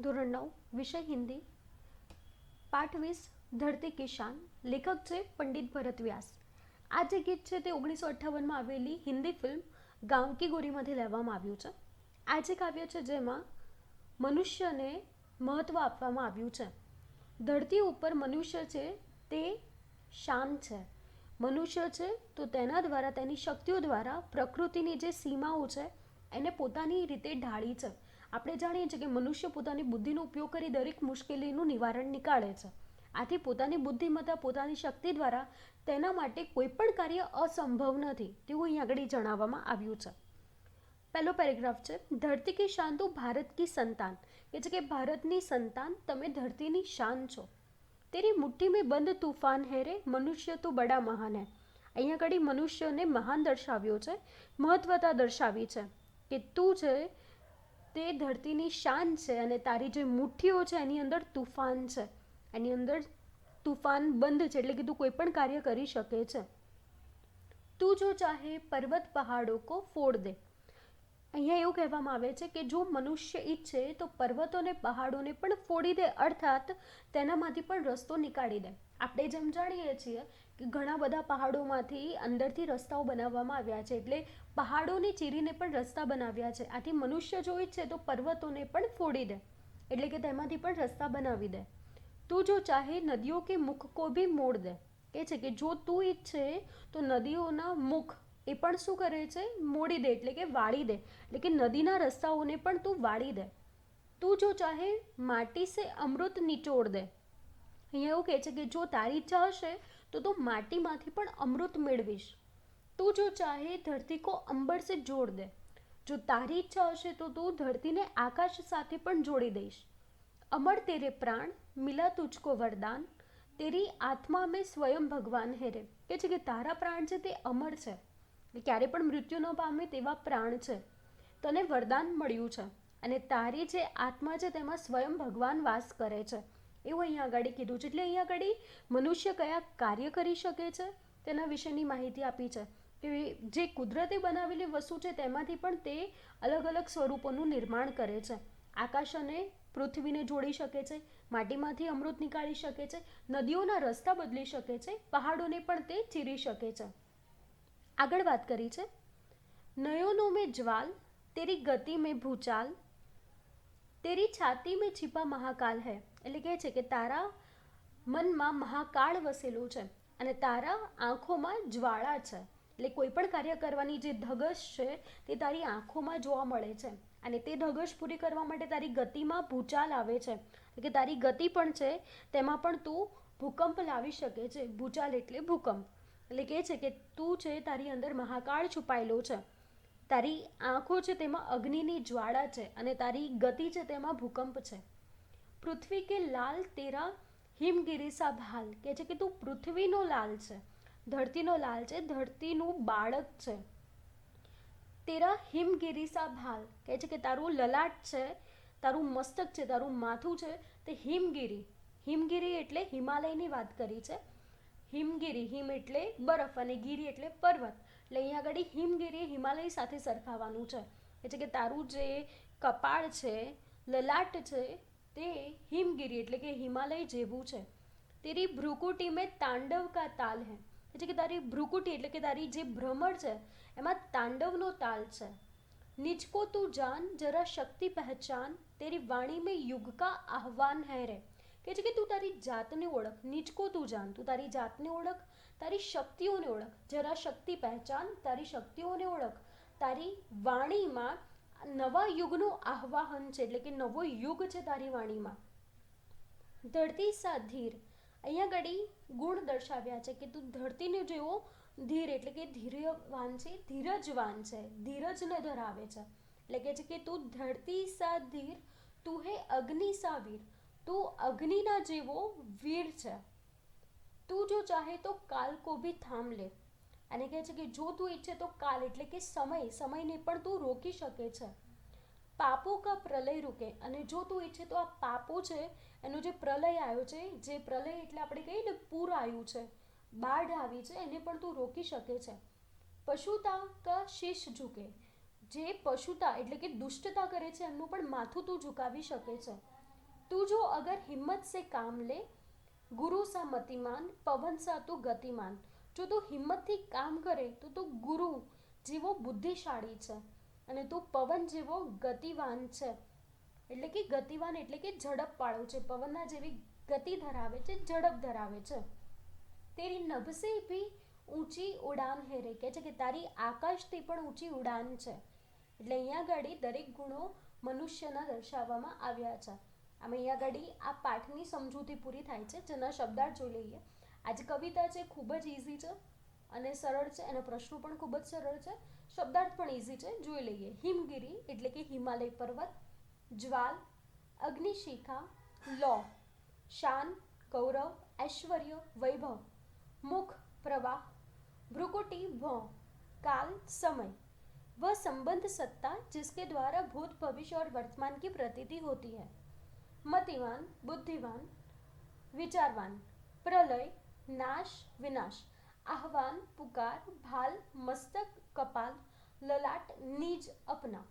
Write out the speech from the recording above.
ધોરણ નવ, વિષય હિન્દી, પાઠ વીસ, ધરતી કિશાન લેખક છે પંડિત ભરત વ્યાસ. આ જે ગીત છે તે ઓગણીસો અઠ્ઠાવનમાં આવેલી હિન્દી ફિલ્મ ગાંવ કી ગોરીમાંથી લેવામાં આવ્યું છે. આ જે કાવ્ય છે જેમાં મનુષ્યને મહત્ત્વ આપવામાં આવ્યું છે. ધરતી ઉપર મનુષ્ય છે તે શાન છે. મનુષ્ય છે તો તેના દ્વારા, તેની શક્તિઓ દ્વારા પ્રકૃતિની જે સીમાઓ છે, એને પોતાની રીતે ઢાળી છે. આપણે જાણીએ છીએ કે મનુષ્ય પોતાની બુદ્ધિનો ઉપયોગ કરી દરેક મુશ્કેલીનું નિવારણ નીકાળે છે. આથી પોતાની બુદ્ધિમત્તા, પોતાની શક્તિ દ્વારા તેના માટે કોઈ પણ કાર્ય અસંભવ નથી, તેવું અહીં આગળ જણાવવામાં આવ્યું છે. પહેલો પેરેગ્રાફ છે, ધરતી કી શાન ભારત કી સંતાન. કે છે કે ભારતની સંતાન, તમે ધરતીની શાન છો. તેરી મુઠ્ઠી મેં બંધ તૂફાન હે રે, મનુષ્ય તો બડા મહાન હે. અહીંયા આગળ મનુષ્યને મહાન દર્શાવ્યો છે, મહત્વતા દર્શાવી છે કે તું છે તે ધરતીની શાન છે અને તારી જે મુઠ્ઠીઓ છે, એની અંદર તુફાન છે. એની અંદર તુફાન બંધ છે એટલે કે તું કોઈ પણ કાર્ય કરી શકે છે. તું જો ચાહે પર્વત પહાડો કો ફોડ દે. અહીંયા એવું કહેવામાં આવે છે કે જો મનુષ્ય ઈચ્છે તો પર્વતોને પહાડોને પણ ફોડી દે, અર્થાત તેનામાંથી પણ રસ્તો નીકાળી દે. આપણે જેમ જાણીએ છીએ કે ઘણા બધા પહાડોમાંથી અંદરથી રસ્તાઓ બનાવવામાં આવ્યા છે, એટલે પહાડોને ચીરીને પણ રસ્તા બનાવ્યા છે. આથી મનુષ્ય જો ઈચ્છે તો પર્વતોને પણ ફોડી દે, એટલે કે તેમાંથી પણ રસ્તા બનાવી દે. તું જો ચાહે નદીઓ કે મુખ કો ભી મોડ દે. કે છે કે જો તું ઈચ્છે તો નદીઓના મુખ એ પણ શું કરે છે? મોડી દે, એટલે કે વાળી દે. એટલે કે નદીના રસ્તાઓને પણ તું વાળી દે. તું જો ચાહે માટી સે અમૃત નિચોડ દે. અહીંયા એવું કહે છે કે જો તારી ઈચ્છા હશે, તો તું માટીમાંથી પણ અમૃત મેળવીશ. તું જો ચાહે ધરતી કો અંબર સે જોડ દે. જો તારી ઈચ્છા હશે, તો તું ધરતીને આકાશ સાથે પણ જોડી દઈશ. અમર તેરે પ્રાણ, મિલા તુજકો વરદાન. તેરી આત્મા મેં સ્વયં ભગવાન હેરે કે છે કે તારા પ્રાણ છે તે અમર છે. ક્યારે પણ મૃત્યુ ન પામે તેવા પ્રાણ છે. તને વરદાન મળ્યું છે અને તારી જે આત્મા છે તેમાં સ્વયં ભગવાન વાસ કરે છે. એવું અહીંયા આગળ કીધું છે. એટલે અહીંયા આગળ મનુષ્ય કયા કાર્ય કરી શકે છે તેના વિશેની માહિતી આપી છે. કે જે કુદરતે બનાવેલી વસ્તુ છે તેમાંથી પણ તે અલગ અલગ સ્વરૂપોનું નિર્માણ કરે છે. આકાશ અને પૃથ્વીને જોડી શકે છે, માટીમાંથી અમૃત નીકાળી શકે છે, નદીઓના રસ્તા બદલી શકે છે, પહાડોને પણ તે ચીરી શકે છે. આગળ વાત કરી છે. નયનો મેં જ્વાલ, તેરી ગતિ મેં ભૂચાલ, તેરી છાતી મેં છીપા મહાકાલ હૈ. એટલે કહે છે કે તારા મનમાં મહાકાળ વસેલું છે અને તારા આંખોમાં જ્વાળા છે. એટલે કોઈ પણ કાર્ય કરવાની જે ધગશ છે, તે તારી આંખોમાં જોવા મળે છે. અને તે ધગશ પૂરી કરવા માટે તારી ગતિમાં ભૂચાલ આવે છે. કે તારી ગતિ પણ છે, તેમાં પણ તું ભૂકંપ લાવી શકે છે. ભૂચાલ એટલે ભૂકંપ. એટલે કહે છે કે તું છે તારી અંદર મહાકાળ છુપાયેલો છે. તારી આંખો છે તેમાં અગ્નિની જ્વાળા છે અને તારી ગતિ છે તેમાં ભૂકંપ છે. પૃથ્વી કે લાલ તેરા હિમગીરી સા ભાલ કહે છે કે તું પૃથ્વીનો લાલ છે, ધરતીનો લાલ છે, ધરતીનું બાળક છે. તેરા હિમગીરી સા ભાલ કહે છે કે તારું લલાટ છે, તારું મસ્તક છે, તારું માથું છે તે હિમગીરી. હિમગીરી એટલે હિમાલયની વાત કરી છે. હિમગીરી, હિમ એટલે બરફ અને ગીરી એટલે પર્વત. એટલે અહીંયા આગળ હિમગીરી હિમાલય સાથે સરખાવવાનું છે. એટલે કે તારું જે કપાળ છે, લલાટ છે, તે હિમગીરી એટલે કે હિમાલય જેવું છે. તેરી ભ્રુકુટી મેં તાંડવ કા તાલ હે. એટલે કે તારી ભ્રુકુટી એટલે કે તારી જે ભ્રમર છે, એમાં તાંડવનો તાલ છે. નિચકો તું જાન, જરા શક્તિ પહેચાન, તેરી વાણી મેં યુગ કા આહવાન હૈ રે. કે છે કે તું તારી જાતને ઓળખ, નીચકો તું જાણ તું તારી જાતને ઓળખ, તારી શક્તિઓને ઓળખ, જરા શક્તિ પહેચાન, તારી શક્તિઓને ઓળખ. તારી વાણીમાં નવા યુગનું આહ્વાહન છે, એટલે કે નવો યુગ છે તારી વાણીમાં. ધરતી સા અહીંયા ઘડી ગુણ દર્શાવ્યા છે કે તું ધરતીને જેવો ધીર એટલે કે ધીર્યવાન છે, ધીરજવાન છે, ધીરજને ધરાવે છે. એટલે કે છે કે તું ધરતી સા ધીર, તું હે અગ્નિ સા વીર. તું અગ્નિના જેવો વીર છે. તું જો ચાહે તો કાલ કો ભી થામ લે. અને કહે છે કે જો તું ઈચ્છે તો કાલ, એટલે કે સમય, સમયને પણ તું રોકી શકે છે. પાપો કા પ્રલય રૂકે, અને જો તું ઈચ્છે તો આ પાપો છે, એનો જે પ્રલય આવ્યો છે, જે પ્રલય એટલે આપણે કહીએ ને પૂર આવ્યું છે, બાઢ આવી છે, એને પણ તું રોકી શકે છે. પશુતા કા શીશ ઝૂકે, જે પશુતા એટલે કે દુષ્ટતા કરે છે, એમનું પણ માથું તું ઝુકાવી શકે છે. तू जो अगर हिम्मत से काम ले ગુરુ સા મતિમાન પવન સા તું ગતિમાન જો તું હિંમતથી કામ કરે તો તું ગુરુ જેવો બુદ્ધિશાળી છે અને તું પવન જેવો ગતિવાન છે એટલે કે ગતિવાન એટલે કે ઝડપવાળો છે પવનના જેવી ગતિ ધરાવે છે ઝડપ ધરાવે છે તેરી નભસે ભી ઊંચી ઉડાન હે રે કહે છે કે તારી આકાશથી પણ ઊંચી ઉડાન છે એટલે અહીંયા આગળ દરેક ગુણો મનુષ્યના દર્શાવવામાં આવ્યા છે આમ અહીંયા આગળ આ પાઠની સમજૂતી પૂરી થાય છે જેના શબ્દાર્થ જોઈ લઈએ આજે કવિતા છે ખૂબ જ ઇઝી છે અને સરળ છે એના પ્રશ્નો પણ ખૂબ જ સરળ છે શબ્દાર્થ પણ ઇઝી છે જોઈ લઈએ હિમગીરી એટલે કે હિમાલય પર્વત જ્વાલ અગ્નિશિખા લો શાન ગૌરવ ऐश्वर्य वैभव मुख प्रवाह भ्रुकुटी भौ काल समय वह संबंध सत्ता जिसके द्वारा भूत भविष्य और वर्तमान की प्रतीति होती है મતિવાન બુદ્ધિવાન વિચારવાન પ્રલય નાશ વિનાશ આહવાન પુકાર ભાલ મસ્તક કપાલ લલાટ નીજ અપના.